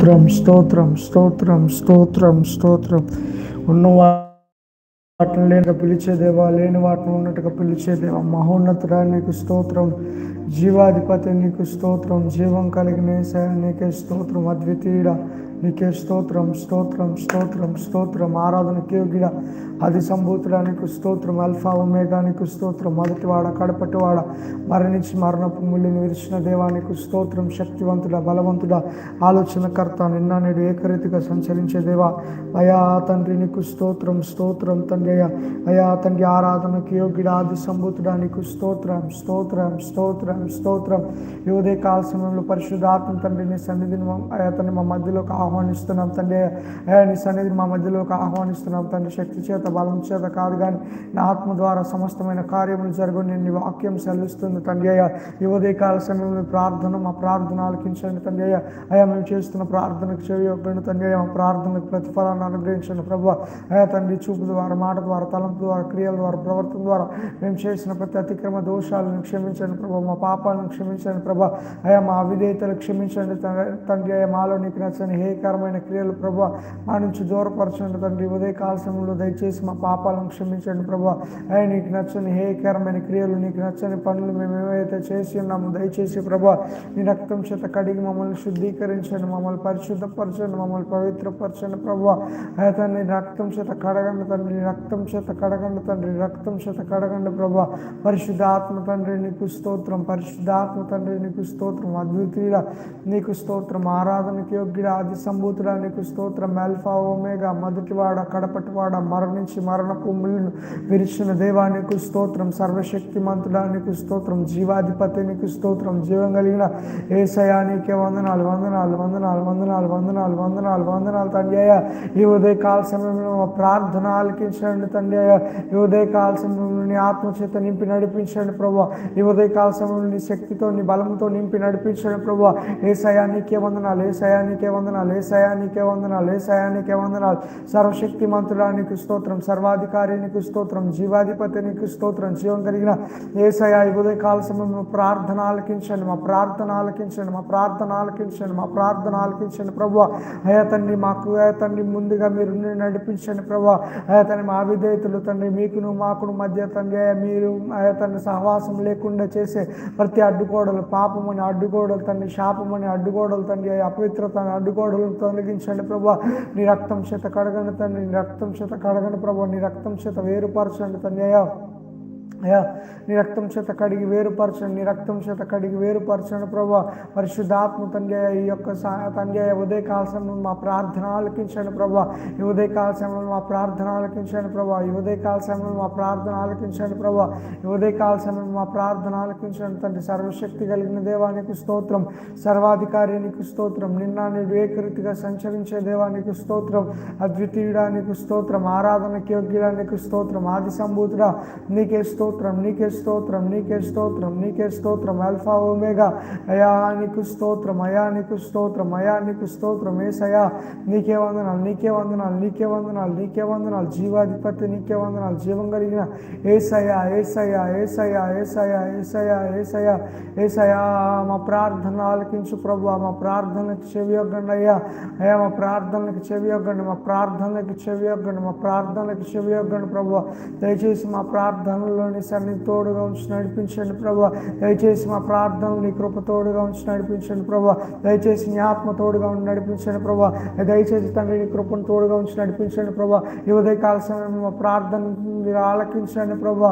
స్తోత్రం స్తోత్రం స్తోత్రం స్తోత్రం స్తోత్రం ఉన్న వాటిని లేని పిలిచే దేవా లేని వాటిని ఉన్నట్టుగా పిలిచే దేవా మహోన్నతుడా నీకు స్తోత్రం. జీవాధిపతి నీకు స్తోత్రం. జీవం కలిగిన నీకే స్తోత్రం. అద్వితీయుడ నీకే స్తోత్రం. స్తోత్రం స్తోత్రం స్తోత్రం. ఆరాధనకి యోగిడ అది సంభూతుడా నీకు స్తోత్రం. అల్ఫా ఒమేగా నీకు స్తోత్రం. మొదటివాడ కడపటివాడ మరణించి మరణపు ముళ్ళని విరిచిన దేవానికి స్తోత్రం. శక్తివంతుడా బలవంతుడా ఆలోచనకర్త నిన్న నేడు ఏకరీతిగా సంచరించే దేవా. అయా తండ్రి నీకు స్తోత్రం స్తోత్రం. తండ్రి అయ్యా. తండ్రి ఆరాధనకి యోగ్యుడా ఆది సంభూతుడా స్తోత్రం స్తోత్రం స్తోత్రం స్తోత్రం. యువదే కాల సమయంలో పరిశుద్ధాత్మ తండ్రి నీ సన్నిధిని మా- అయా తండ్రి మా మధ్యలోకి ఆహ్వానిస్తున్నాం తండ్రి. అయ్యా నీ సన్నిధిని మా మధ్యలోకి ఆహ్వానిస్తున్నాం తండ్రి. శక్తి చేత బలం చేత కాదు కానీ నా ఆత్మ ద్వారా సమస్తమైన కార్యములు జరుగు నేను నీ వాక్యం సెలవిస్తుంది తండ్రి. అయ్యా యువదే కాల సమయంలో ప్రార్థన మా ప్రార్థన ఆలకించండి తండ్రి. అయ్యా అయ్యా మేము చేస్తున్న ప్రార్థనకు చెవి ఒక్కడిని తండ్రి. అయ్యా మా ప్రార్థనకు ప్రతిఫలాన్ని అనుగ్రహించండి ప్రభు. అయ్యా తండ్రి చూపు ద్వారా మాట ద్వారా తలంపు ద్వారా క్రియల ద్వారా ప్రవర్తన ద్వారా మేము చేసిన ప్రతి అతిక్రమ దోషాలను క్షమించండి ప్రభా. మా పాపాలను క్షమించండి ప్రభా. అయా మా అవిధేయతలు క్షమించండి తండ్రి- తండ్రి. అయ్యా మాలో నీకు నచ్చని హేయకరమైన క్రియలు ప్రభా మా నుంచి దూరపరచండి తండ్రి. ఉదయ కాల సమయంలో దయచేసి మా పాపాలను క్షమించండి ప్రభా. అయ్యా నీకు నచ్చని హేయకరమైన క్రియలు నీకు నచ్చని పనులు మేము ఏవైతే చేసి ఉన్నామో దయచేసి ప్రభా నీ రక్తం చేత కడిగి మమ్మల్ని శుద్ధీకరించండి మమ్మల్ని పరిశుద్ధపరచండి మమ్మల్ని పవిత్రపరచండి ప్రభా. అయితే నీ రక్తం చేత కడగండి తండ్రి. నీ రక్తం చేత కడగండి తండ్రి రక్తం చేత కడగండి ప్రభు. పరిశుద్ధాత్మ తండ్రి నీకు స్తోత్రం పరిశుద్ధాత్మ తండ్రి నీకు స్తోత్రం. అద్వితీయ నీకు స్తోత్రం. ఆరాధనకి యోగ్యుడ ఆది సంభూతుడా నీకు స్తోత్రం. అల్ఫా ఓమేగా మొదటివాడ కడపటివాడ మరణించి మరణపు ముళ్ళను విరిచిన దేవా నీకు స్తోత్రం. సర్వశక్తి మంతుడా నీకు స్తోత్రం. జీవాధిపతి నీకు స్తోత్రం. జీవం కలిగిన ఏసయా నీకే వందనాలు వందనాలు వందనాలు వందనాలు వందనాలు వందనాలు వందనాలు తండ్రి అయ్యా. ఈ ఉదయ కాల సమయంలో ప్రార్థన ఆలకించిన ఆలకించండి తండ్రి అయ్యా ఈ ఉదయ కాల సమయంలో నీ ఆత్మచేత నింపి నడిపించండి ప్రభు ఈ ఉదయ కాల సమయంలో నీ శక్తితో నీ బలంతో నింపి నడిపించండి ప్రభు ఏ సయానికే వందనాలు ఏ సయానికే వందనాలు ఏ సయానికే వందనాలు ఏ సయానికే వందనాలు. సర్వశక్తి మంతుడా నీకు స్తోత్రం. సర్వాధికారి నీకు స్తోత్రం. జీవాధిపతి నీకు స్తోత్రం. జీవం కలిగిన ఏసయా ఈ ఉదయ కాల సమయంలో ప్రార్థన ఆలకించండి మా ప్రార్థన ఆలకించండి మా ప్రార్థన ఆలకించండి మా ప్రార్థన ఆలకించండి ప్రభు అయా తండ్రి మాకు అయా తండ్రి ముందుగా మీరు నడిపించండి ప్రభు అయా తండ్రి మా విధేయతలు తండ్రి మీకును మాకును మధ్య తండ్రి మీరు తండ్రి సహవాసం లేకుండా చేసే ప్రతి అడ్డుగోడలు పాపమని అడ్డుగోడలు తండ్రి శాపమని అడ్డుగోడలు తండ్రి అపవిత్రత అడ్డుగోడలను తొలగించండి ప్రభు. నీ రక్తం చేత కడగండి తండ్రి నీ రక్తం చేత కడగండి ప్రభు. నీ రక్తం చేత వేరుపరచండి తండ్రి అయ్యా. అయ్యా నీ రక్తం చేత కడిగి వేరుపరచండి నీ రక్తం చేత కడిగి వేరుపరచండి ప్రభు. పరిశుద్ధాత్మ తండ్రి ఈ యొక్క తండ్రి ఉదయ కాల సమయంలో మా ప్రార్థన ఆలకించండి ప్రభు. ఈ ఉదయ కాల సమయంలో మా ప్రార్థన ఆలకించండి ప్రభు. ఈ ఉదయ కాల సమయంలో మా ప్రార్థన ఆలకించండి ప్రభు. ఈ ఉదయ కాల సమయంలో మా ప్రార్థన ఆలకించండి తండ్రి. సర్వశక్తి కలిగిన దేవానికి స్తోత్రం. సర్వాధికారి నీకు స్తోత్రం. నిన్న నేడు ఏకరీతిగా సంచరించే దేవానికి స్తోత్రం. అద్వితీయుడా నీకు స్తోత్రం. ఆరాధనకి యోగ్యుడా నీకు స్తోత్రం. ఆది సంభూతుడా నీకే స్తోత్రం స్తోత్రం నీకే స్తోత్రం నీకే స్తోత్రం నీకే స్తోత్రం. అల్ఫా ఓమేగా అయా నీకు స్తోత్రం అయా నీకు స్తోత్రం అయా నీకు స్తోత్రం. ఏసయా నీకే వందనాలు నీకే వందనాలు నీకే వందనాలు నీకే వందనాలు. జీవాధిపతి నీకే వందనాలు. జీవం కలిగిన ఏసయా ఏసయా ఏసయా ఏసయా ఏసయా ఏసయా ఏసయా మా ప్రార్థన ఆలకించు ప్రభు మా ప్రార్థనకు చెవి యొగ్గండి అయ్యా. అయ్యా మా ప్రార్థనలకు చెవి యొగ్గండి మా ప్రార్థనలకు చెవి యొగ్గండి మా ప్రార్థనలకు చెవి యొగ్గండి ప్రభు దయచేసి మా ప్రార్థనలో ప్రార్థనలోని సన్నిధి తోడుగా ఉంచి నడిపించండి ప్రభు. దయచేసి మా ప్రార్థనలు నీ కృప తోడుగా ఉంచి నడిపించండి ప్రభు. దయచేసి నీ ఆత్మ తోడుగా ఉండి నడిపించండి ప్రభు. దయచేసి తండ్రి నీ కృపను తోడుగా ఉంచి నడిపించండి ప్రభు. ఈ కాల సమయంలో మా ప్రార్థన మీరు ఆలకించండి ప్రభు.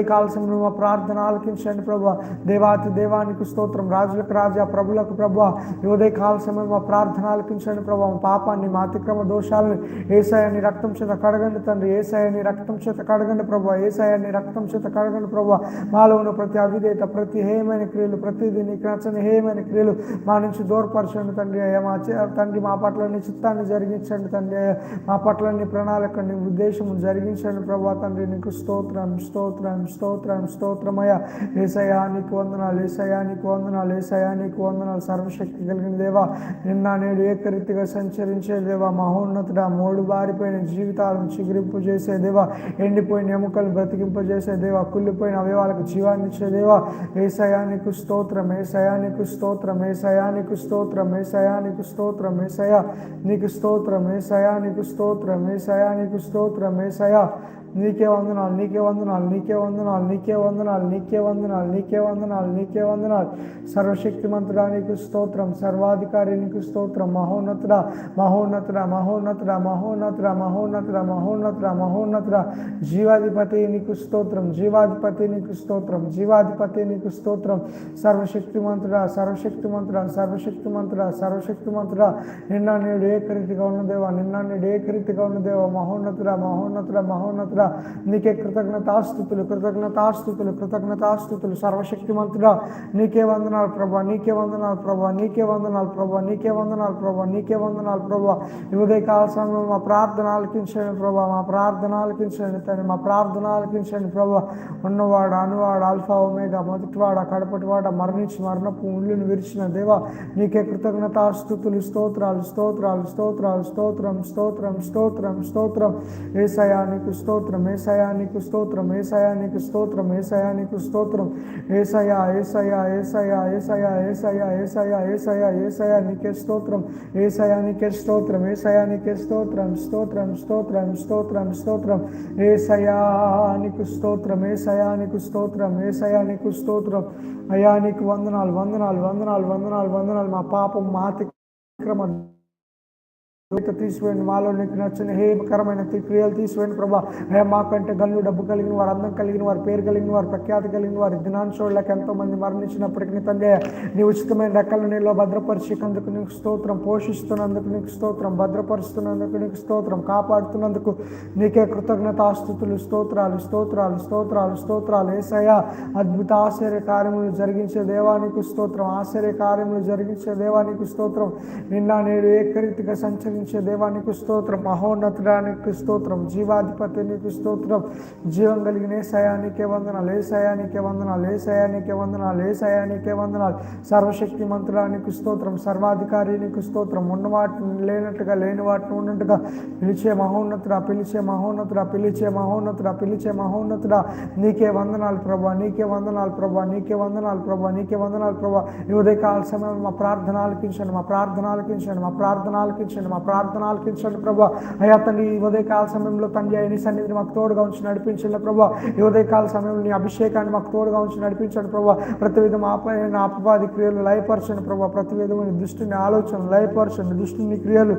ఈ కాల సమయంలో మా ప్రార్థన ఆలకించండి ప్రభు. దేవాతి దేవానికి స్తోత్రం రాజులకు రాజా ప్రభులకు ప్రభు. ఈ కాల సమయంలో మా ప్రార్థన ఆలకించండి ప్రభు. మా పాపాన్ని మా అతిక్రమ దోషాలను ఏసాయని రక్తం చేత కడగండి తండ్రి. ఏసాయని రక్తం చేత కడగండి ప్రభు. ఏసాయని రక్తం చేత కడగండి ప్రభు మాలో ఉన్న ప్రతి అవిధేత ప్రతి హేయమైన క్రియలు ప్రతిదీ నీకు నచ్చని హేయమైన క్రియలు మా నుంచి దూరపరచండి తండ్రి అయ్యా. మా తండ్రి మా పట్ల నీ చిత్తాన్ని జరిగించండి తండ్రి అయ్యా. మా పట్ల నీ ప్రణాళిక నీ ఉద్దేశం జరిగించండి ప్రభు తండ్రి. నీకు స్తోత్రం స్తోత్రం స్తోత్రం స్తోత్రమయ్యా ఏసయా నీకు వందనాలు ఏసయా నీకు వందనాలు ఏసయా నీకు వందనాలు. సర్వశక్తి కలిగిన దేవా నిన్న నేడు ఏకరీతిగా సంచరించే దేవా మహోన్నతుడ మూడు బారిపోయిన జీవితాలను చిగురింపు చేసే దేవా ఎండిపోయిన ఎముకలు బ్రతికింపజేసే చేసే దేవ కుళ్ళిపోయిన అవయవాలకు జీవాన్ని ఇచ్చే దేవ ఏ సయానికి స్తోత్రం ఏ సయానికి స్తోత్రం ఏ సయానికి స్తోత్రం ఏ సయానికి స్తోత్రం ఏ సయా నీకు స్తోత్రం ఏ సయానికి స్తోత్రం ఏ సయానికి స్తోత్రం ఏ సయా నీకే వందనాలు నీకే వందనాలు నీకే వందనాలు నీకే వందనాలు నీకే వందనాలు నీకే వందనాలు నీకే వందనాలు. సర్వశక్తిమంతుడా నీకు స్తోత్రం సర్వాధికారి నీకు స్తోత్రం. మహోన్నతుడ మహోన్నతుడ మహోన్నతుడ మహోన్నతుడ మహోన్నతుడ మహోన్నతుడ మహోన్నతుడ. జీవాధిపతి నీకు స్తోత్రం. జీవాధిపతి నీకు స్తోత్రం. జీవాధిపతి నీకు స్తోత్రం. సర్వశక్తిమంతుడా సర్వశక్తిమంతుడా సర్వశక్తిమంతుడా సర్వశక్తిమంతుడా. నిన్న నేడు ఏకరీతిగా ఉన్నదేవా నిన్న నేడు ఏకరీతిగా ఉన్నదేవా మహోన్నతుడా మహోన్నతుడా మహోన్నతుడా. నీకే కృతజ్ఞతాస్థుతులు కృతజ్ఞతాస్థుతులు కృతజ్ఞతాస్థుతులు సర్వశక్తిమంతుడా నీకే వందనాలు ప్రభా నీకే వందనాలు ప్రభా నీకే వందనాలు ప్రభా నీకే వందనాలు ప్రభా నీకే వందనాలు ప్రభా. ఈ ఉదయకాల సమయంలో మా ప్రార్థన ఆలకించండి ప్రభా మా ప్రార్థన ఆలకించండి తండ్రి మా ప్రార్థన ఆలకించండి ప్రభా. ఉన్నవాడు అనువాడు ఆల్ఫా ఒమేగా మొదటివాడ కడపటివాడ మరణించి మరణపు ఉండ్లను విరిచిన దేవా నీకే కృతజ్ఞతాస్థుతులు స్తోత్రాలు స్తోత్రాలు స్తోత్రాలు స్తోత్రం స్తోత్రం స్తోత్రం స్తోత్రం. ఏసయానికి స్తోత్రం ఏసయానికి స్తోత్రం ఏసయానికి స్తోత్రం ఏసయానికి స్తోత్రం. ఏసయా ఏసయా ఏసయా ఏసయా ఏసయా ఏసయా ఏసయా ఏసయా నీకే స్తోత్రం. ఏసయా నీకే స్తోత్రం ఏసయా నీకే స్తోత్రం స్తోత్రం స్తోత్రం స్తోత్రం స్తోత్రం. ఏసయా నీకు స్తోత్రం. స్తోత్రం. ఏసయానికి స్తోత్రం ఏసయానికి స్తోత్రం. అయానికి వందనాలు వందనాలు వందనాలు వందనాలు వందనాలు. మా పాపం మా అతిక్రమ దూత తీసివేయండి మాలో నీకు నచ్చిన హేమకరమైన క్రియలు తీసివేయండి ప్రభా హే మాకంటే గల్లు డబ్బు కలిగిన వారు అందం కలిగిన వారు పేరు కలిగిన వారు ప్రఖ్యాతి కలిగిన వారు దినాంశోళ్ళకి ఎంతో మంది మరణించినప్పటికీ తండ్రి నీ ఉచితమైన రెక్కల నీలో భద్రపరిచినందుకు నీకు స్తోత్రం పోషిస్తున్నందుకు నీకు స్తోత్రం భద్రపరుస్తున్నందుకు నీకు స్తోత్రం కాపాడుతున్నందుకు నీకే కృతజ్ఞతాస్థుతులు స్తోత్రాలు స్తోత్రాలు స్తోత్రాలు స్తోత్రాలు. ఏసయ అద్భుత ఆశ్చర్య కార్యములు జరిగించే దేవానికి స్తోత్రం ఆశ్చర్య కార్యములు జరిగించే దేవానికి స్తోత్రం. నిన్న నేడు ఏకరీతిగా సంచరించే దేవానికి స్తోత్రం మహోన్నతుడానికి స్తోత్రం జీవాధిపతి నీకు స్తోత్రం. జీవం కలిగిన ఏసయానికే వందనాలు ఏసయానికే వందనాలు ఏసయానికే వందనాలు ఏసయానికే వందనాలు. సర్వశక్తి మంత్రానికి స్తోత్రం సర్వాధికారి నీకు స్తోత్రం. ఉన్న వాటిని లేనట్టుగా లేని వాటిని ఉన్నట్టుగా పిలిచే మహోన్నతుడా పిలిచే మహోన్నతుడా పిలిచే మహోన్నతుడా పిలిచే మహోన్నతుడా. నీకే వందనాలు ప్రభా నీకే వందనాలు ప్రభా నీకే వందనాలు ప్రభా నీకే వందనాలు ప్రభా. ఈ ఉదయకాల సమయం మా ప్రార్థన ఆలకించండి మా ప్రార్థన ఆలకించండి మా ప్రార్థన ఆలకించండి మా ప్రార్థన ఆలకించండి ప్రభా. అయ్యా తండ్రి ఈ ఉదయకాల సమయంలో తండ్రి నీ సన్నిధిని మాకు తోడుగా ఉంచి నడిపించండి ప్రభా. ఈ ఉదయకాల సమయంలో నీ అభిషేకాన్ని మాకు తోడుగా ఉంచి నడిపించండి ప్రభా. ప్రతి విధం ఆపైన అపవాది క్రియలు లయపరచండి ప్రభా. ప్రతి విధమైన దృష్టిని ఆలోచన లయపరచండి దృష్టిని క్రియలు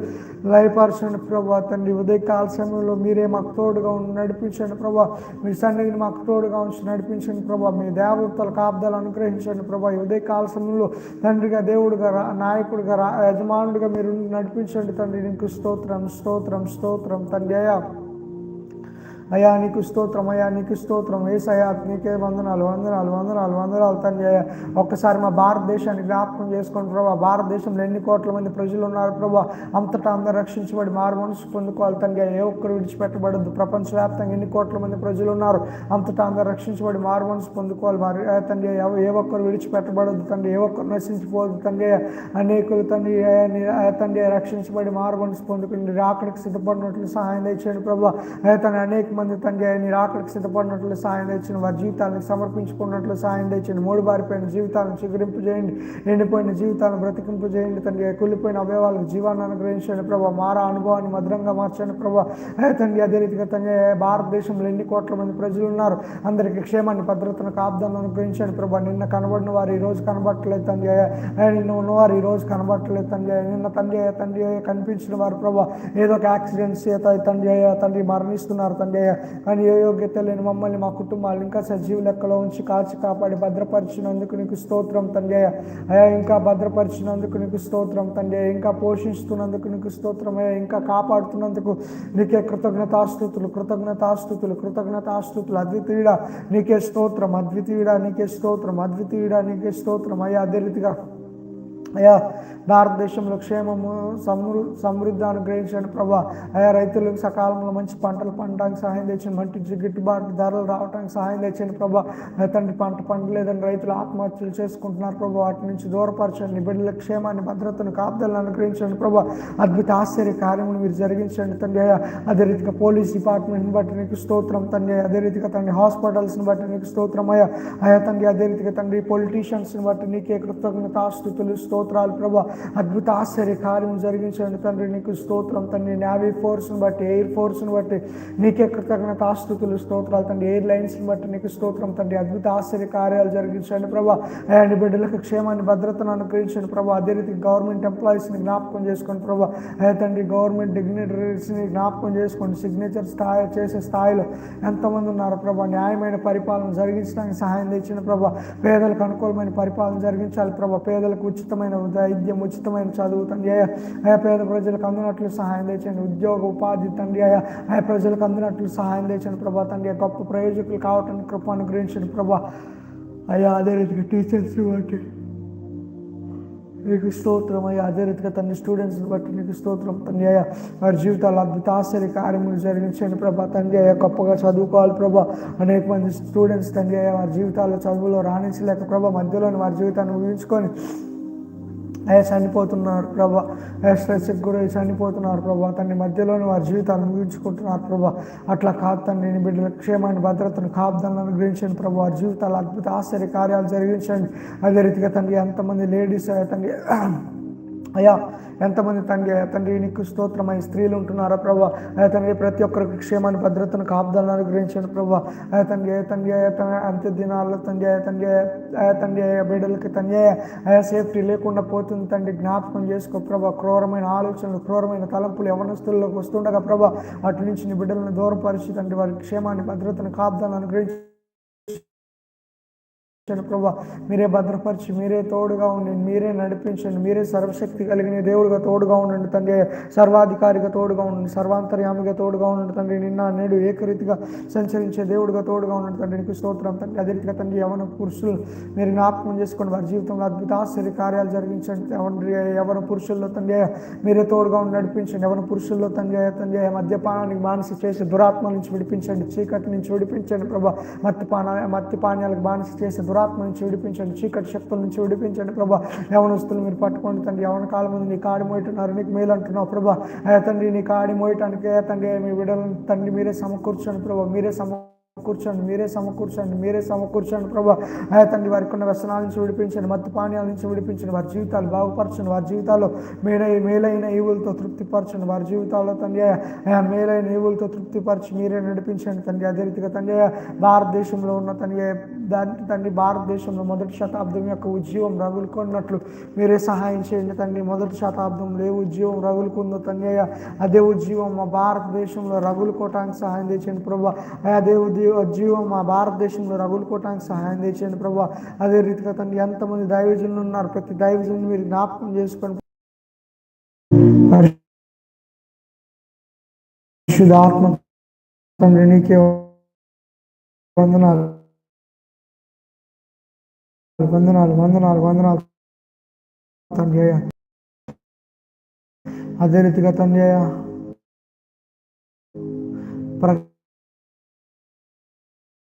లయపరచండి ప్రభా. తండ్రి ఉదయకాల సమయంలో మీరే మాకు తోడుగా ఉండి నడిపించండి ప్రభా. మీ సన్నిధిని మాకు తోడుగా ఉంచి నడిపించండి ప్రభా. మీ దేవతల కాపుదలు అనుగ్రహించండి ప్రభా. ఉదయకాల సమయంలో తండ్రిగా దేవుడుగా నాయకుడిగా యజమానుడిగా మీరు నడిపించండి తండ్రి. నీకు స్తోత్రం స్తోత్రం స్తోత్రం తండ్రి అయ్యా నీకు స్తోత్రం అయ్యా నీకు స్తోత్రం. ఏసయా నీకే వందనాలు వందనాలు వందనాలు వందనాలు తండ్రి అయ్యా. ఒక్కసారి మా భారతదేశాన్ని జ్ఞాపకం చేసుకోండి ప్రభా భారతదేశంలో ఎన్ని కోట్ల మంది ప్రజలు ఉన్నారు ప్రభా అంతటా అందరూ రక్షించబడి మారు మనసు పొందుకోవాలి తండ్రి అయ్యా. ఏ ఒక్కరు విడిచిపెట్టబడద్దు. ప్రపంచవ్యాప్తంగా ఎన్ని కోట్ల మంది ప్రజలు ఉన్నారు అంతటా అందరూ రక్షించబడి మారు మనసు పొందుకోవాలి వారి. తండ్రి అయ్యా. ఏ ఒక్కరు విడిచిపెట్టబడద్దు తండ్రి ఏ ఒక్కరు నశించిపోదు తండ్రి అనేకులు తండ్రి తండ్రి రక్షించబడి మారు మనసు పొందుకుని రాకడికి సిద్ధపడినట్లు సహాయం దయచేయండి ప్రభా. అయ్యా తండ్రి అనేక మంది తండ్రి అయ్యా, నీ రాకడికి సిద్ధపడినట్లు సాయం తెచ్చిన వారి జీవితాలను సమర్పించుకున్నట్లు సాయం తెచ్చండి మూడు బారిపోయిన జీవితాలను చిగురింపు చేయండి. ఎండిపోయిన జీవితాలను బ్రతికింపు చేయండి తండ్రి. కుళ్ళిపోయిన అవయవాలకు జీవాన్ని అనుగ్రహించండి ప్రభా. మారా అనుభవాన్ని మధురంగా మార్చండి ప్రభా. తండ్రి అదే రీతిగా తండ్రి భారతదేశంలో ఎన్ని కోట్ల మంది ప్రజలు ఉన్నారు? అందరికీ క్షేమాన్ని భద్రతను కాపుదాన్ని అనుగ్రహించండి ప్రభా. నిన్న కనబడిన వారు ఈ రోజు కనబట్టలేదు తండ్రి అయ్యా. నిన్న ఉన్నవారు ఈ రోజు కనబట్టలేదు తండ్రి అయ్యా. నిన్న తండ్రి అయ్యా తండ్రి అయ్యా కనిపించిన వారు ప్రభా. ఏదో ఒక యాక్సిడెంట్స్ చేత తండ్రి అయ్యా తండ్రి మరణిస్తున్నారు తండ్రి అయ్యా. కానీ ఏ యోగ్యత లేని మమ్మల్ని మా కుటుంబాలు ఇంకా సజీవ లెక్కలో ఉంచి కాచి కాపాడి భద్రపరిచినందుకు నీకు స్తోత్రం తండ్రి అయ్యా. అయ్యా ఇంకా భద్రపరిచినందుకు నీకు స్తోత్రం తండ్రి ఇంకా పోషిస్తున్నందుకు నీకు స్తోత్రం అయ్యా. ఇంకా కాపాడుతున్నందుకు నీకే కృతజ్ఞతాస్తుతులు కృతజ్ఞతాస్తుతులు కృతజ్ఞతాస్తుతులు. అద్వితీయుడా నీకే స్తోత్రం అద్వితీయుడా నీకే స్తోత్రం అద్వితీయుడా నీకే స్తోత్రం అయ్యా. అదే రీతిగా అయ్యా భారతదేశంలో క్షేమము సమృ సమృద్ధి అనుగ్రహించండి ప్రభా. అయా రైతులకు సకాలంలో మంచి పంటలు పండడానికి సహాయం తెచ్చండి. మంచి గిట్టుబాటు ధరలు రావడానికి సహాయం తెచ్చండి ప్రభా. తండ్రి పంట పండలేదని రైతులు ఆత్మహత్యలు చేసుకుంటున్నారు ప్రభా. వాటి నుంచి దూరపరచండి. బిడ్డల క్షేమాన్ని భద్రతను కాపుదలను అనుగ్రహించండి ప్రభా. అద్భుత ఆశ్చర్య కార్యములు మీరు జరిగించండి తండ్రి అయ్యా. అదే రీతిగా పోలీస్ డిపార్ట్మెంట్ని బట్టి నీకు స్తోత్రం తండ్రి అదే రీతిగా తండ్రి హాస్పిటల్స్ని బట్టి నీకు స్తోత్రం అయ్యా. అయా తండ్రి అదే రీతిగా తండ్రి పొలిటీషియన్స్ని బట్టి నీకే కృతజ్ఞతాస్తుతులు స్తోత్రాలు ప్రభా. అద్భుత ఆశ్చర్య కార్యం జరిగించండి తండ్రి. నీకు స్తోత్రం తండ్రి. నేవీ ఫోర్స్ని బట్టి ఎయిర్ ఫోర్స్ని బట్టి నీకే కృతజ్ఞతాస్తుతులు స్తోత్రాలు తండ్రి. ఎయిర్ లైన్స్ని బట్టి నీకు స్తోత్రం తండ్రి. అద్భుత ఆశ్చర్య కార్యాలు జరిగించండి ప్రభా. అయ్యా బిడ్డలకు క్షేమాన్ని భద్రతను అనుగ్రహించండి ప్రభా. అదే రీతి గవర్నమెంట్ ఎంప్లాయీస్ని జ్ఞాపకం చేసుకోండి ప్రభా. తండ్రి గవర్నమెంట్ డిగ్నిటరీస్ని జ్ఞాపకం చేసుకోండి. సిగ్నేచర్ స్థాయి చేసే స్థాయిలో ఎంతమంది ఉన్నారు ప్రభా. న్యాయమైన పరిపాలన జరిగించడానికి సహాయం తెచ్చిన ప్రభా. పేదలకు అనుకూలమైన పరిపాలన జరిగించాలి ప్రభా. పేదలకు ఉచితమైన వైద్యం ఉచితమైన చదువు తండ్రి అయ్యా. ఆయా పేద ప్రజలకు అందినట్లు సహాయం తెచ్చండి ఉద్యోగ ఉపాధి తండ్రి అయ్యా. ఆయా ప్రజలకు అందినట్లు సహాయం తెచ్చండి ప్రభా తండ్రి గొప్ప ప్రయోజకులు కావటానికి కృప అనుగ్రహించండి ప్రభా. అయ్యా అదే రీతిగా టీచర్స్ బట్టి నీకు స్తోత్రం అయ్యా. అదే రీతిగా తన స్టూడెంట్స్ని బట్టి నీకు స్తోత్రం తండ్రి అయ్యా. వారి జీవితాలు అద్భుత ఆశ్చర్య కార్యములు జరిగించండి ప్రభా తండ్రి అయ్యా. గొప్పగా చదువుకోవాలి ప్రభా. అనేక మంది స్టూడెంట్స్ తండ్రి అయ్యా వారి జీవితాల్లో చదువులో రాణించలేక ప్రభా మధ్యలోని వారి జీవితాన్ని ఊహించుకొని అయ్యా చనిపోతున్నారు ప్రభా. అయ్యా స్ట్రెస్కి గురై చనిపోతున్నారు ప్రభా. తన మధ్యలోనే వారి జీవితాలను ముగించుకుంటున్నారు ప్రభా. అట్లా కాదు తండ్రి నీ బిడ్డల క్షేమాన్ని భద్రతను కాపుదలను అనుగ్రహించండి ప్రభు. వారి జీవితాలు అద్భుత ఆశ్చర్య కార్యాలు జరిగించండి. అదే రీతిగా తండ్రి ఎంతమంది లేడీస్ తండ్రి అయ్యా ఎంతమంది తండ్రి అయ్యా తండ్రి నీకు స్తోత్రమై స్త్రీలు ఉంటున్నారా ప్రభా? అయ్యా తండ్రి ప్రతి ఒక్కరికి క్షేమాన్ని భద్రతను కాపుదలను అనుగ్రహించండి ప్రభా. అయ్యా తండ్రి అయ్యా తండ్రి అయ్యా తండ్రి అంత్య దినాల్లో తండ్రి అయ్యా తండ్రి అయ్యా తండ్రి అయ్యా బిడ్డలకి తండ్రి అయ్యా అయ్యా సేఫ్టీ లేకుండా పోతుంది తండ్రి. జ్ఞాపకం చేసుకో ప్రభా క్రూరమైన ఆలోచనలు క్రూరమైన తలంపులు యవనస్తుల్లోకి వస్తుండగా ప్రభా అటు నుంచి నీ బిడ్డలను దూరపరిచి తండ్రి వారి క్షేమాన్ని భద్రతను కాపుదలను అనుగ్రహించి ఇచ్చాను ప్రభా మీరే భద్రపరిచి మీరే తోడుగా ఉండండి మీరే నడిపించండి మీరే సర్వశక్తి కలిగిన దేవుడిగా తోడుగా ఉండండి తండ్రి సర్వాధికారిగా తోడుగా ఉండండి సర్వాంతర్యామిగా తోడుగా ఉండండి తండ్రి నిన్న నేడు ఏకరీతిగా సంచరించే దేవుడిగా తోడుగా ఉండండి తండ్రి నీకు స్తోత్రం తండ్రి అదే రీతిగా తండ్రి యవన పురుషులు మీరు జ్ఞాపకం చేసుకోండి వారి జీవితంలో అద్భుత ఆశ్చర్య కార్యాలు జరిగించండి ఎవరి ఎవరి పురుషుల్లో తండ్రి మీరే తోడుగా ఉండి నడిపించండి ఎవరి పురుషుల్లో తండ్రి తండ్రి మద్యపానానికి బానిస చేసి దురాత్మ నుంచి విడిపించండి చీకటి నుంచి విడిపించండి ప్రభా మత్తిపాన మత్తిపాన్యాలకు బానిస చేసి దురాత్మ నుంచి విడిపించండి చీకటి శక్తుల నుంచి విడిపించండి ప్రభా. యవనస్తులు మీరు పట్టుకోండి తండ్రి యవన కాలం ముందు నీ కాడి మోయటున్నారు నీకు మేలు అంటున్నావు ప్రభా. అయ్యా తండ్రి నీ కాడి మోయటానికి అయ్యా తండ్రి మీ విడలను తండ్రి మీరే సమకూర్చండి ప్రభా మీరే సమ కూర్చోండి మీరే సమకూర్చండి మీరే సమకూర్చండి. ప్రభా అయ్యా తండ్రి వారికి ఉన్న వ్యసనాల నుంచి విడిపించండి మత్తు పానీయాల నుంచి విడిపించండి. వారి జీవితాలు బాగుపరచండి వారి జీవితాల్లో మేలై మేలైన ఈవులతో తృప్తిపరచండి. వారి జీవితాల్లో తండ్రి అయ్యా మేలైన ఈవులతో తృప్తిపరిచి మీరే నడిపించండి తండ్రి. అదే రీతిగా తండ్రి అయ్యా భారతదేశంలో ఉన్న తండ్రి దాని తండ్రి భారతదేశంలో మొదటి శతాబ్దం యొక్క ఉద్యోగం రగులుకున్నట్లు మీరే సహాయం చేయండి తండ్రి. మొదటి శతాబ్దంలో ఏ ఉద్యోగం రగులుకుందో తండ్రి అయ్యా అదే ఉద్యోగం మా భారతదేశంలో రగులుకోవటానికి సహాయం చేయండి. ప్రభా అదే ఉద్యోగం జీవం మా భారతదేశంలో రగులుకోవటానికి సహాయం చేయండి ప్రభు. అదే రీతిగా తండ్రి ఎంతమంది దైవజనులు ఉన్నారు ప్రతి దైవజనులు మీరు జ్ఞాపకం చేసుకొని పరిశుద్ధాత్మ తండ్రి నీకే వందనాలు. వందనాలు వందనాలు వందనాలు తండ్రి అయ్యా. అదే రీతిగా తండ్రి అయ్యా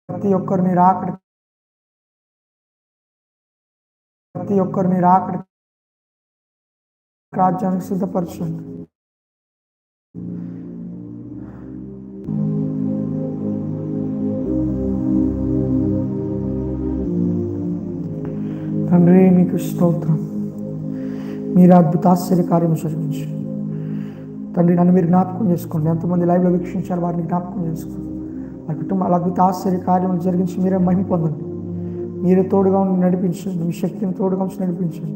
ప్రతి ఒక్కరిని రాకడి ప్రతి ఒక్కరిని రాకడి రాజ్యానికి సిద్ధపరచండి తండ్రి మీకు స్తోత్రం. మీరు అద్భుతాశ్చర్య కార్యం జరిగించి తండ్రి నన్ను మీరు జ్ఞాపకం చేసుకోండి. ఎంతమంది లైవ్లో వీక్షించారు వారిని జ్ఞాపకం చేసుకోండి. ఆ కుటుంబాల అద్భుత ఆశ్చర్య కార్యములు జరిగించి మీరే మహిమ పొందండి. మీరే తోడుగా ఉండి నడిపించండి. మీ శక్తిని తోడుగా ఉంచి నడిపించండి.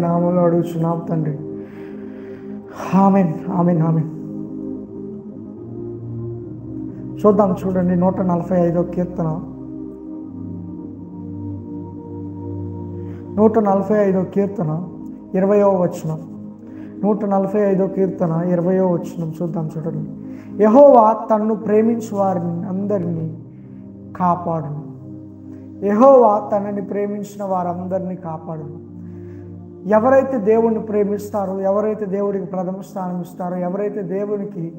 నామంలో అడుగుచున్నాం తండ్రి. హామెన్ ఆమెన్ హామెన్ చూద్దాం చూడండి నూట నలభై ఐదో కీర్తన. నూట నలభై ఐదో కీర్తన ఇరవయో వచనం. నూట నలభై ఐదో కీర్తన ఇరవయో వచనం చూద్దాం చూడండి. యహోవా తన్ను ప్రేమించు వారిని అందరినీ కాపాడును. యహోవా తనని ప్రేమించిన వారందరినీ కాపాడును. ఎవరైతే దేవుణ్ణి ప్రేమిస్తారో ఎవరైతే దేవుడికి ప్రథమ స్థానం ఇస్తారో ఎవరైతే దేవునికి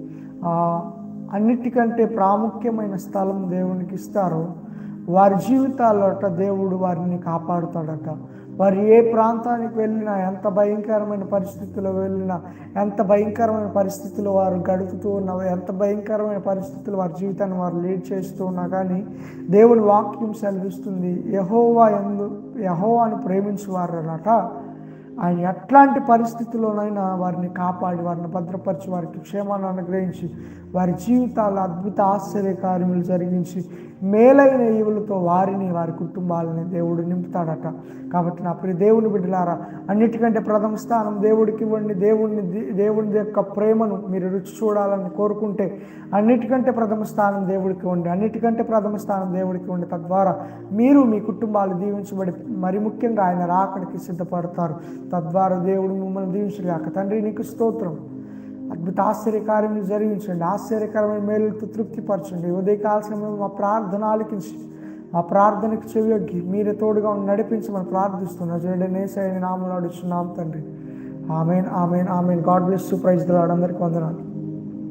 అన్నిటికంటే ప్రాముఖ్యమైన స్థలం దేవునికి ఇస్తారో వారి జీవితాలట దేవుడు వారిని కాపాడుతాడట. వారు ఏ ప్రాంతానికి వెళ్ళినా ఎంత భయంకరమైన పరిస్థితుల్లో వెళ్ళినా ఎంత భయంకరమైన పరిస్థితులు వారు గడుపుతూ ఉన్నా ఎంత భయంకరమైన పరిస్థితులు వారి జీవితాన్ని వారు లీడ్ చేస్తూ ఉన్నా కానీ దేవుని వాక్యం సెలవిస్తుంది యహోవా ఎందు యహోవాను ప్రేమించువారు అన్నట ఆయన ఎట్లాంటి పరిస్థితుల్లోనైనా వారిని కాపాడి వారిని భద్రపరిచి వారికి క్షేమాన్ని అనుగ్రహించి వారి జీవితాలు అద్భుత ఆశ్చర్య కార్యములు జరిగించి మేలైన ఈవులతో వారిని వారి కుటుంబాలని దేవుడు నింపుతాడట. కాబట్టి నా ప్రియ దేవుని బిడ్డలారా అన్నిటికంటే ప్రథమ స్థానం దేవుడికి ఇవ్వండి. దేవుడిని దేవుని యొక్క ప్రేమను మీరు రుచి చూడాలని కోరుకుంటే అన్నిటికంటే ప్రథమ స్థానం దేవుడికి ఇవ్వండి. అన్నిటికంటే ప్రథమ స్థానం దేవుడికి ఇవ్వండి. తద్వారా మీరు మీ కుటుంబాలు దీవించబడి మరి ముఖ్యంగా ఆయన రాకడికి సిద్ధపడతారు. తద్వారా దేవుడు మిమ్మల్ని దీవించగాక. తండ్రి నీకు స్తోత్రం. అద్భుత ఆశ్చర్యకార్యం జరిగించండి. ఆశ్చర్యకరమైన మేలుతో తృప్తిపరచండి. ఉదయకాల సమయంలో మా ప్రార్థన ఆలకించి మా ప్రార్థనకు చెవియొగ్గి మీరే తోడుగా నడిపించమని ప్రార్థిస్తున్నా. చూడండి నేసైన నామలు అడుచున్నాం తండ్రి. Amen amen amen. God bless praise అందరికీ వందనాలు.